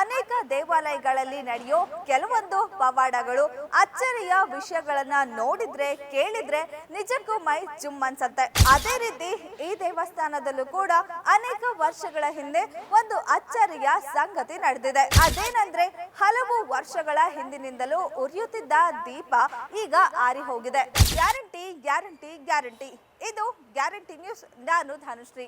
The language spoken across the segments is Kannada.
ಅನೇಕ ದೇವಾಲಯಗಳಲ್ಲಿ ನಡೆಯೋ ಕೆಲವೊಂದು ಪವಾಡಗಳು ಅಚ್ಚರಿಯ ವಿಷಯಗಳನ್ನ ನೋಡಿದ್ರೆ, ಕೇಳಿದ್ರೆ ನಿಜಕ್ಕೂ ಮೈ ಜುಮ್ ಅನ್ಸತ್ತೆ. ಅದೇ ರೀತಿ ಈ ದೇವಸ್ಥಾನದಲ್ಲೂ ಕೂಡ ಅನೇಕ ವರ್ಷಗಳ ಹಿಂದೆ ಒಂದು ಅಚ್ಚರಿಯ ಸಂಗತಿ ನಡೆದಿದೆ. ಅದೇನಂದ್ರೆ, ಹಲವು ವರ್ಷಗಳ ಹಿಂದಿನಿಂದಲೂ ಉರಿಯುತ್ತಿದ್ದ ದೀಪ ಈಗ ಆರಿ ಹೋಗಿದೆ. Guarantee guarantee guarantee. ಇದು ಗ್ಯಾರಂಟಿ ನ್ಯೂಸ್, ನಾನು ಧನುಶ್ರೀ.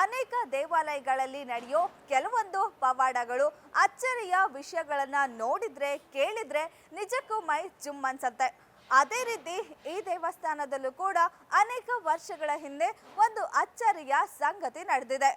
ಅನೇಕ ದೇವಾಲಯಗಳಲ್ಲಿ ನಡೆಯೋ ಕೆಲವೊಂದು ಪವಾಡಗಳು ಅಚ್ಚರಿಯ ವಿಷಯಗಳನ್ನ ನೋಡಿದ್ರೆ, ಕೇಳಿದ್ರೆ ನಿಜಕ್ಕೂ ಮೈ ಜುಮ್ ಅನ್ಸತ್ತೆ. ಅದೇ ರೀತಿ ಈ ದೇವಸ್ಥಾನದಲ್ಲೂ ಕೂಡ ಅನೇಕ ವರ್ಷಗಳ ಹಿಂದೆ ಒಂದು ಅಚ್ಚರಿಯ ಸಂಗತಿ ನಡೆದಿದೆ.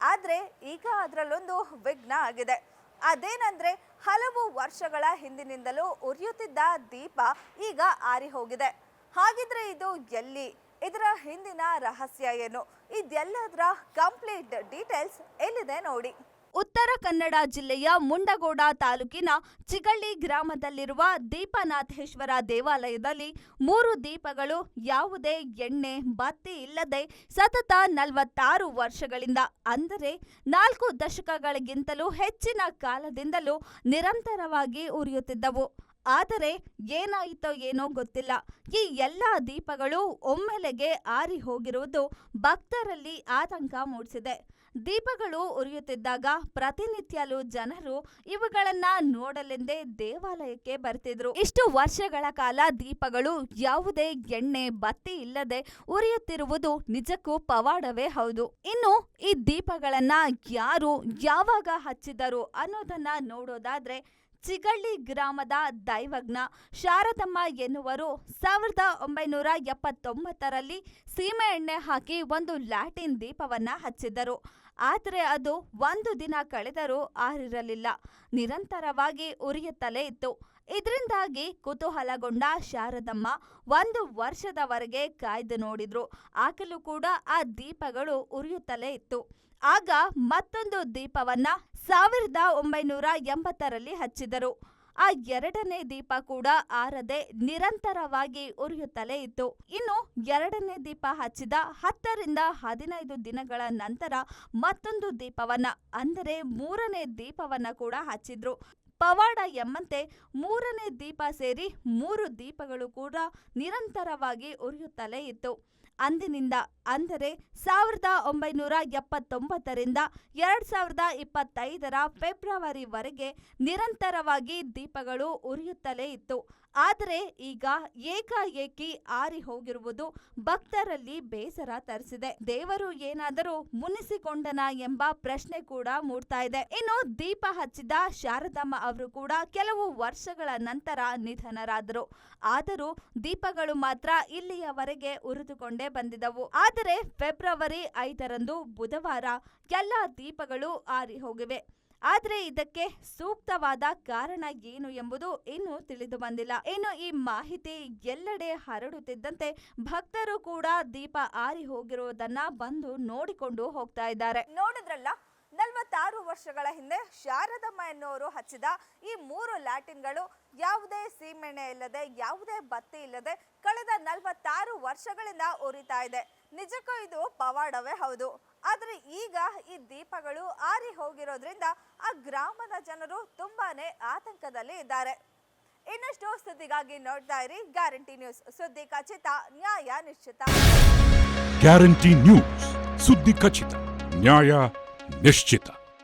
ಆದರೆ ಈಗ ಅದರಲ್ಲೊಂದು ವಿಘ್ನ ಆಗಿದೆ. ಅದೇನಂದ್ರೆ ಹಲವು ವರ್ಷಗಳ ಹಿಂದಿನಿಂದಲೂ ಉರಿಯುತ್ತಿದ್ದ ದೀಪ ಈಗ ಆರಿ ಹೋಗಿದೆ ಹಾಗಿದ್ರೆ ಇದು ಎಲ್ಲಿ? ಇದರ ಹಿಂದಿನ ರಹಸ್ಯ ಏನು? ಇದೆಲ್ಲದರ ಕಂಪ್ಲೀಟ್ ಡೀಟೇಲ್ಸ್ ಎಲ್ಲಿದೆ ನೋಡಿ. ಉತ್ತರ ಕನ್ನಡ ಜಿಲ್ಲೆಯ ಮುಂಡಗೋಡ ತಾಲೂಕಿನ ಚಿಗಳ್ಳಿ ಗ್ರಾಮದಲ್ಲಿರುವ ದೀಪನಾಥೇಶ್ವರ ದೇವಾಲಯದಲ್ಲಿ ಮೂರು ದೀಪಗಳು, ಯಾವುದೇ ಎಣ್ಣೆ, ಬತ್ತಿ ಇಲ್ಲದೆ ಸತತ ನಲವತ್ತಾರು ವರ್ಷಗಳಿಂದ, ಅಂದರೆ ನಾಲ್ಕು ದಶಕಗಳಿಗಿಂತಲೂ ಹೆಚ್ಚಿನ ಕಾಲದಿಂದಲೂ ನಿರಂತರವಾಗಿ ಉರಿಯುತ್ತಿದ್ದವು. ಆದರೆ ಏನಾಯಿತೋ ಏನೋ ಗೊತ್ತಿಲ್ಲ. ಈ ಎಲ್ಲ ದೀಪಗಳು ಒಮ್ಮೆಲೆಗೆ ಆರಿ ಹೋಗಿರುವುದು ಭಕ್ತರಲ್ಲಿ ಆತಂಕ ಮೂಡಿಸಿದೆ. ದೀಪಗಳು ಉರಿಯುತ್ತಿದ್ದಾಗ ಪ್ರತಿನಿತ್ಯಲೂ ಜನರು ಇವುಗಳನ್ನ ನೋಡಲೆಂದೇ ದೇವಾಲಯಕ್ಕೆ ಬರ್ತಿದ್ರು. ಇಷ್ಟು ವರ್ಷಗಳ ಕಾಲ ದೀಪಗಳು ಯಾವುದೇ ಎಣ್ಣೆ, ಬತ್ತಿ ಇಲ್ಲದೆ ಉರಿಯುತ್ತಿರುವುದು ನಿಜಕ್ಕೂ ಪವಾಡವೇ ಹೌದು. ಇನ್ನು ಈ ದೀಪಗಳನ್ನ ಯಾರು ಯಾವಾಗ ಹಚ್ಚಿದರು ಅನ್ನೋದನ್ನ ನೋಡೋದಾದ್ರೆ ಚಿಗಳ್ಳಿ ಗ್ರಾಮದ ದೈವಜ್ಞ ಶಾರದಮ್ಮ ಎನ್ನುವರು ಸಾವಿರದ ಒಂಬೈನೂರ ಎಪ್ಪತ್ತೊಂಬತ್ತರಲ್ಲಿ ಸೀಮೆ ಎಣ್ಣೆ ಹಾಕಿ ಒಂದು ಲ್ಯಾಟಿನ್ ದೀಪವನ್ನ ಹಚ್ಚಿದ್ದರು. ಆದರೆ ಅದು ಒಂದು ದಿನ ಕಳೆದರೂ ಆರಿರಲಿಲ್ಲ. ನಿರಂತರವಾಗಿ ಉರಿಯುತ್ತಲೇ ಇತ್ತು. ಇದರಿಂದಾಗಿ ಕುತೂಹಲಗೊಂಡ ಶಾರದಮ್ಮ ಒಂದು ವರ್ಷದವರೆಗೆ ಕಾಯ್ದು ನೋಡಿದ್ರು. ಆಗಲೂ ಕೂಡ ಆ ದೀಪಗಳು ಉರಿಯುತ್ತಲೇ ಇತ್ತು. ಆಗ ಮತ್ತೊಂದು ದೀಪವನ್ನ ಸಾವಿರದ ಒಂಬೈನೂರ ಎಂಬತ್ತರಲ್ಲಿ ಹಚ್ಚಿದರು. ಆ ಎರಡನೇ ದೀಪ ಕೂಡ ಆರದೆ ನಿರಂತರವಾಗಿ ಉರಿಯುತ್ತಲೇ ಇತ್ತು. ಇನ್ನು ಎರಡನೇ ದೀಪ ಹಚ್ಚಿದ ಹತ್ತರಿಂದ ಹದಿನೈದು ದಿನಗಳ ನಂತರ ಮತ್ತೊಂದು ದೀಪವನ್ನ, ಅಂದರೆ ಮೂರನೇ ದೀಪವನ್ನ ಕೂಡ ಹಚ್ಚಿದ್ರು. ಪವಾಡ ಎಂಬಂತೆ ಮೂರನೇ ದೀಪ ಸೇರಿ ಮೂರು ದೀಪಗಳು ಕೂಡ ನಿರಂತರವಾಗಿ ಉರಿಯುತ್ತಲೇ ಇತ್ತು. ಅಂದಿನಿಂದ ಅಂದರೆ ಸಾವಿರದ ಒಂಬೈನೂರ ಎಪ್ಪತ್ತೊಂಬತ್ತರಿಂದ ಎರಡ್ ಸಾವಿರದ ಇಪ್ಪತ್ತೈದರ ಫೆಬ್ರವರಿವರೆಗೆ ನಿರಂತರವಾಗಿ ದೀಪಗಳು ಉರಿಯುತ್ತಲೇ ಇತ್ತು. ಆದರೆ ಈಗ ಏಕಾಏಕಿ ಆರಿ ಹೋಗಿರುವುದು ಭಕ್ತರಲ್ಲಿ ಬೇಸರ ತರಿಸಿದೆ. ದೇವರು ಏನಾದರೂ ಮುನಿಸಿಕೊಂಡನ ಎಂಬ ಪ್ರಶ್ನೆ ಕೂಡ ಮೂಡ್ತಾ ಇದೆ. ಇನ್ನು ದೀಪ ಹಚ್ಚಿದ ಶಾರದಮ್ಮ ಅವರು ಕೂಡ ಕೆಲವು ವರ್ಷಗಳ ನಂತರ ನಿಧನರಾದರು. ಆದರೂ ದೀಪಗಳು ಮಾತ್ರ ಇಲ್ಲಿಯವರೆಗೆ ಉರಿದುಕೊಂಡೇ ಬಂದಿದವು. ಆದರೆ ಫೆಬ್ರವರಿ ಐದರಂದು ಬುಧವಾರ ಎಲ್ಲ ದೀಪಗಳು ಆರಿ ಹೋಗಿವೆ. ಆದರೆ ಇದಕ್ಕೆ ಸೂಕ್ತವಾದ ಕಾರಣ ಏನು ಎಂಬುದು ಇನ್ನೂ ತಿಳಿದು ಬಂದಿಲ್ಲ. ಇನ್ನು ಈ ಮಾಹಿತಿ ಎಲ್ಲೆಡೆ ಹರಡುತ್ತಿದ್ದಂತೆ ಭಕ್ತರು ಕೂಡ ದೀಪ ಆರಿ ಹೋಗಿರುವುದನ್ನ ಬಂದು ನೋಡಿಕೊಂಡು ಹೋಗ್ತಾ ಇದ್ದಾರೆ. ನೋಡಿದ್ರಲ್ಲ, ನಲವತ್ತಾರು ವರ್ಷಗಳ ಹಿಂದೆ ಶಾರದಮ್ಮ ಎನ್ನುವರು ಹಚ್ಚಿದ ಈ ಮೂರು ಲ್ಯಾಟಿನ್ಗಳು ಯಾವುದೇ ಸೀಮೆಣ್ಣೆ ಇಲ್ಲದೆ, ಯಾವುದೇ ಬತ್ತಿ ಇಲ್ಲದೆ ನಲವತ್ತಾರು ವರ್ಷಗಳಿಂದ ಉರಿತಾ ಇದೆ. ನಿಜಕ್ಕೂ ಇದು ಪವಾಡವೇ ಹೌದು. ಆದ್ರೆ ಈಗ ಈ ದೀಪಗಳು ಆರಿ ಹೋಗಿರೋದ್ರಿಂದ ಆ ಗ್ರಾಮದ ಜನರು ತುಂಬಾನೇ ಆತಂಕದಲ್ಲಿ ಇದ್ದಾರೆ. ಇನ್ನಷ್ಟು ಸುದ್ದಿಗಾಗಿ ನೋಡ್ತಾ ಇರಿ ಗ್ಯಾರಂಟಿ ನ್ಯೂಸ್. ಸುದ್ದಿ ಖಚಿತ, ನ್ಯಾಯ ನಿಶ್ಚಿತ. ಗ್ಯಾರಂಟಿ ನ್ಯೂಸ್, ಸುದ್ದಿ ಖಚಿತ, ನ್ಯಾಯ ನಿಶ್ಚಿತ.